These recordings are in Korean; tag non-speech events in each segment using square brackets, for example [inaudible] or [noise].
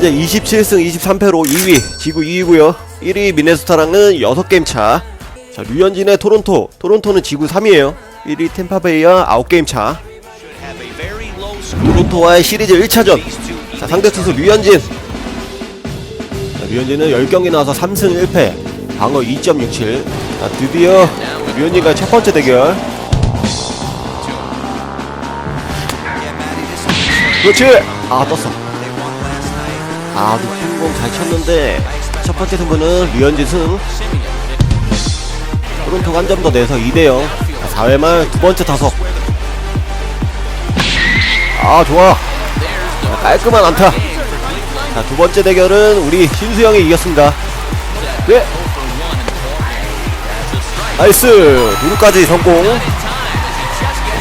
현재 27승 23패로 2위, 지구 2위고요. 1위 미네소타랑은 6게임 차. 자, 류현진의 토론토. 토론토는 지구 3위에요. 1위 템파베이와 9게임 차. 토론토와의 시리즈 1차전. 자, 상대 투수 류현진. 자, 류현진은 10경기 나와서 3승 1패. 방어 2.67. 자, 드디어 류현진과의 첫 번째 대결. 그렇지! 아, 떴어. 아, 높은 공잘 쳤는데 첫 번째 승부는 류현진 승. 토론토가 한 점 더 내서 2대0. 4회 말 두 번째 타석. 아, 좋아. 자, 깔끔한 안타. 자, 두 번째 대결은 우리 신수영이 이겼습니다. 네. 나이스. 누구까지 성공.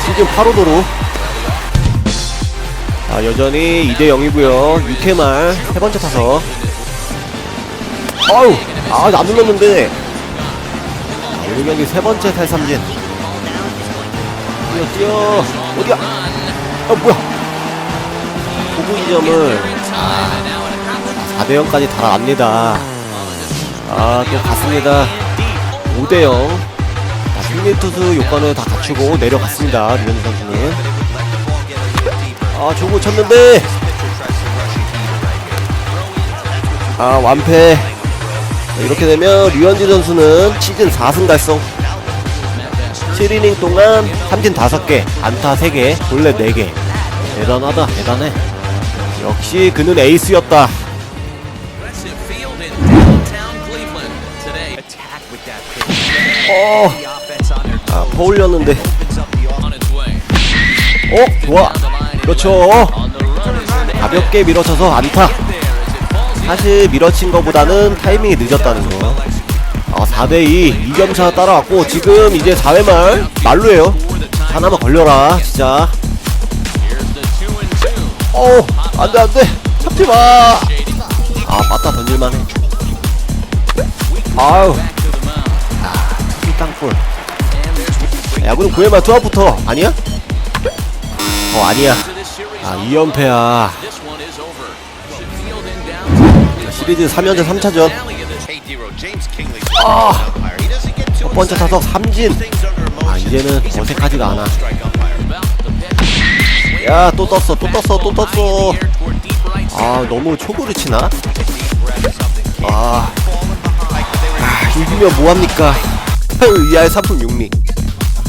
시즌 8호도로. 아, 여전히 2대 0이고요. 6회 말 세 번째 타석. 아우, 아, 안 눌렀는데. 아, 오늘 경기 세 번째 탈삼진. 뛰어, 뛰어. 어디야? 아, 뭐야? 호구 2점을 아, 4대 0까지 달아납니다. 아, 또 갔습니다. 5대 0. 자, 승리 투수 요건을 다 갖추고 내려갔습니다. 류현진 선수는. 아 좋은 쳤는데. 아 완패. 이렇게 되면 류현진 선수는 시즌 4승 달성. 7이닝 동안 삼진 5개 안타 3개 본래 4개. 대단하다 대단해. 역시 그는 에이스였다. 어, 아 퍼올렸는데. 어 좋아 그렇죠. 가볍게 밀어쳐서 안타. 사실 밀어친 거보다는 타이밍이 늦었다는 거. 아, 4대2 2점차 따라왔고 지금 이제 4회 말 말로에요. 하나만 걸려라 진짜. 어 안돼 안돼. 잡지마. 아 맞다 던질만해. 아우. 아 땅볼. 야구는 9회 말 투아부터 아니야? 어 아니야. 아 2연패야. 시리즈 3연전 3차전. 아, 첫 번째 타석 삼진. 아 이제는 어색하지가 않아. 야 또 떴어 또 떴어 또 떴어. 아 너무 초구를 치나? 아, 아 이기면 뭐합니까? 의아의 3품 6리.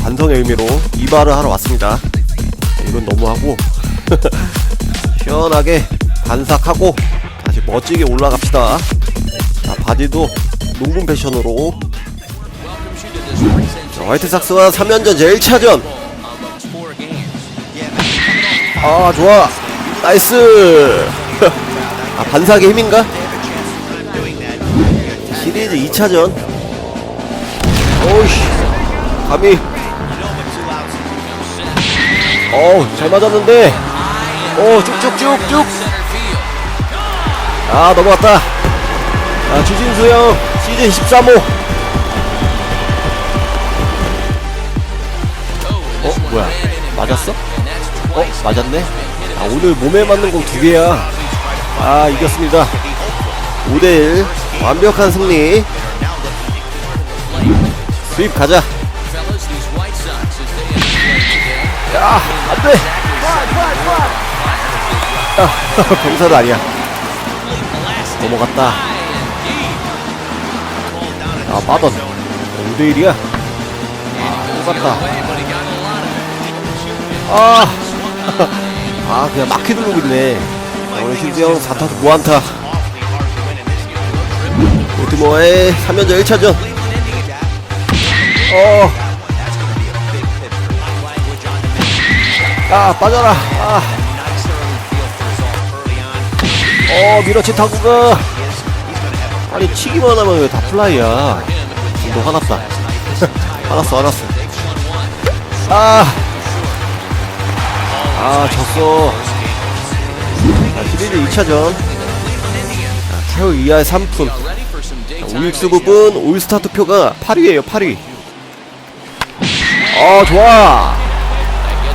반성의 의미로 이발을 하러 왔습니다 이건 너무하고 [laughs] 시원하게 반삭하고 다시 멋지게 올라갑시다. 자 바지도 농구 패션으로. 자, 화이트삭스와 3연전 제 1차전. 아 좋아. 나이스. [laughs] 아 반삭의 힘인가? 시리즈 2차전. 오이씨. 감히 어우 잘 맞았는데. 오 쭉쭉쭉쭉. 아 넘어갔다. 아 주진수 형 시즌 13호. 어 뭐야? 맞았어? 어 맞았네? 아 오늘 몸에 맞는 공 두 개야. 아 이겼습니다. 5대1 완벽한 승리. 수입 가자 안돼 아, 병사도 아니야. 넘어갔다. 아 빠던. 5대1이야. 아 똑같다. 아, [laughs] 아 그냥 막히 누르고 있네. 오늘 신수형 4타수 무안타. 볼티모어의 3연전 1차전. 어. 아 빠져라. 아. 어 밀어치 타구가. 아니 치기만 하면 왜 다 플라이야? 너 화났다. 화났어 화났어. 아. 아 졌어. 자, 시리즈 2차전. 자, 태우 이하의 3푼. 우익수 부분 올스타 투표가 8위에요 8위. 어 좋아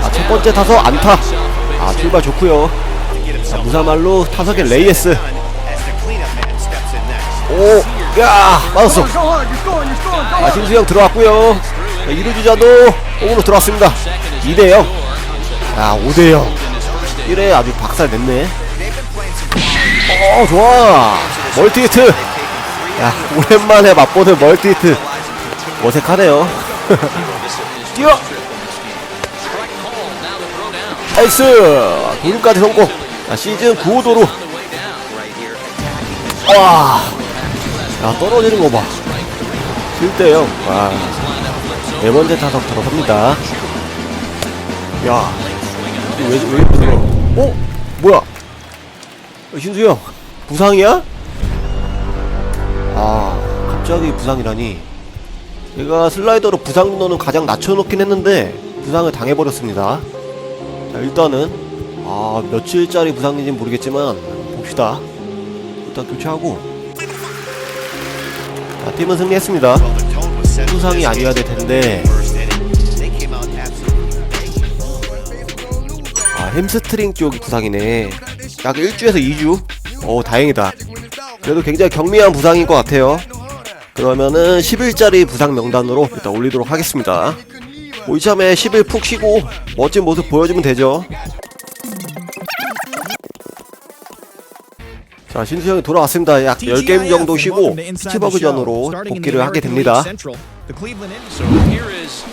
아, 첫 번째 타석 안타 아 출발 좋고요 자, 무사말로 타석의 레이에스 오, 야, 맞았어. 아, 신수영 들어왔고요. 자, 이루 주자도 홈으로 들어왔습니다. 2대 0. 아, 5대 0. 1회 아주 박살 냈네. 어, 좋아. 멀티 히트. 야, 오랜만에 맛보는 멀티 히트. 어색하네요. [laughs] 뛰어. 나이스. 도루까지 성공. 자, 시즌 9호도로. 와. 야, 떨어지는 거 봐. 7대 0. 와. 네 번째 타석 들어섭니다. 야. 왜, 왜 이렇게 들어? 어? 뭐야? 어, 신수 형, 부상이야? 아, 갑자기 부상이라니. 제가 슬라이더로 부상 민도는 가장 낮춰놓긴 했는데, 부상을 당해버렸습니다. 자, 일단은, 아, 며칠짜리 부상인지는 모르겠지만, 봅시다. 일단 교체하고. 자, 팀은 승리했습니다. 부상이 아니어야 될 텐데, 아, 햄스트링 쪽이 부상이네. 약 1주에서 2주? 어, 다행이다. 그래도 굉장히 경미한 부상인 것 같아요. 그러면은 10일짜리 부상 명단으로 일단 올리도록 하겠습니다. 뭐 이참에 10일 푹 쉬고 멋진 모습 보여주면 되죠. 자, 신수 형이 돌아왔습니다. 약 10게임 정도 쉬고 피츠버그 전으로 복귀를 하게 됩니다.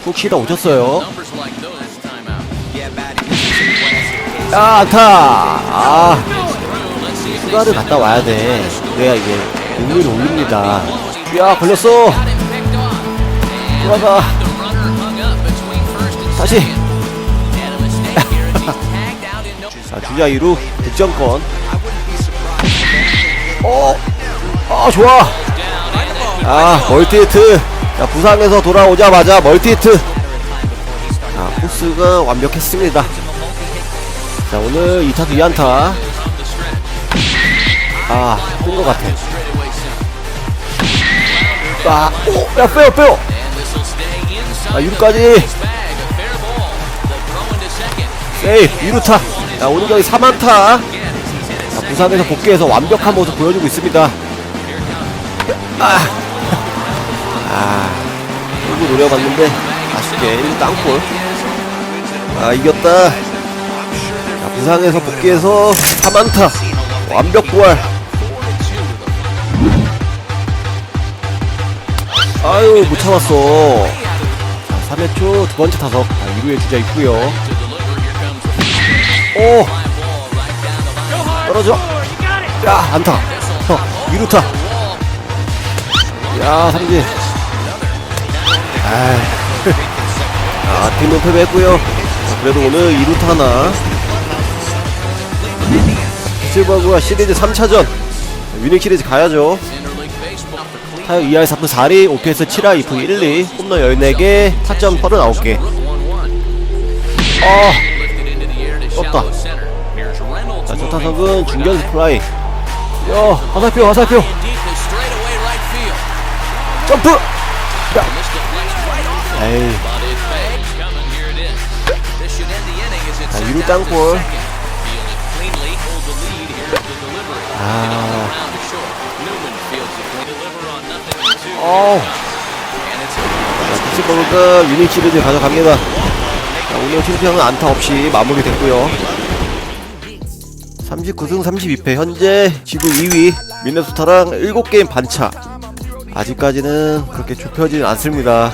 푹 쉬다 오셨어요. 아, 안타! 아, 휴가를 갔다 와야 돼. 그래야 이게 능률이 올립니다. 야, 걸렸어! 돌아가! 다시! 자, 주자 2루 득점권. 어! 아, 좋아! 아, 멀티히트! 자, 부상에서 돌아오자마자 멀티히트! 자, 코스가 완벽했습니다. 자, 오늘 2타수 2안타. 아, 뜬것 같아. 아, 오! 야, 빼요, 빼요! 아, 2루까지! 에이, 2루타! 자, 오늘 경기 3안타! 자, 부산에서 복귀해서 완벽한 모습 보여주고 있습니다. 아, 아, 결국 노려봤는데, 아쉽게 1루 땅볼. 아, 이겼다. 자, 부상에서 복귀해서 3안타. 완벽 부활. 아유, 못 참았어. 자, 3회 초 두 번째 타석. 자, 2루에 주자 있고요 오! 떨어져. 야, 안타. 어, 2루타. 야, 삼진. [laughs] 아, 팀은 패배했고요 자, 그래도 오늘 2루타 하나. 실버그와 시리즈 3차전. 위닝 시리즈 가야죠. 타율 2할 4푼 4리, OPS 7할 2푼 1, 2, 홈런 14개, 타점 39개. 어, 떴다. 자, 첫 타석은 중견수 플라이. 야, 화살표, 화살표. 점프! 야. 에이. 자, 2루 땅볼. 아. 어우. 자, 피츠버그가 유닛 시리즈 가져갑니다. 자, 오늘 챔피언은 안타 없이 마무리됐고요. 39승 32패. 현재 지구 2위 미네소타랑 7게임 반차. 아직까지는 그렇게 좁혀지진 않습니다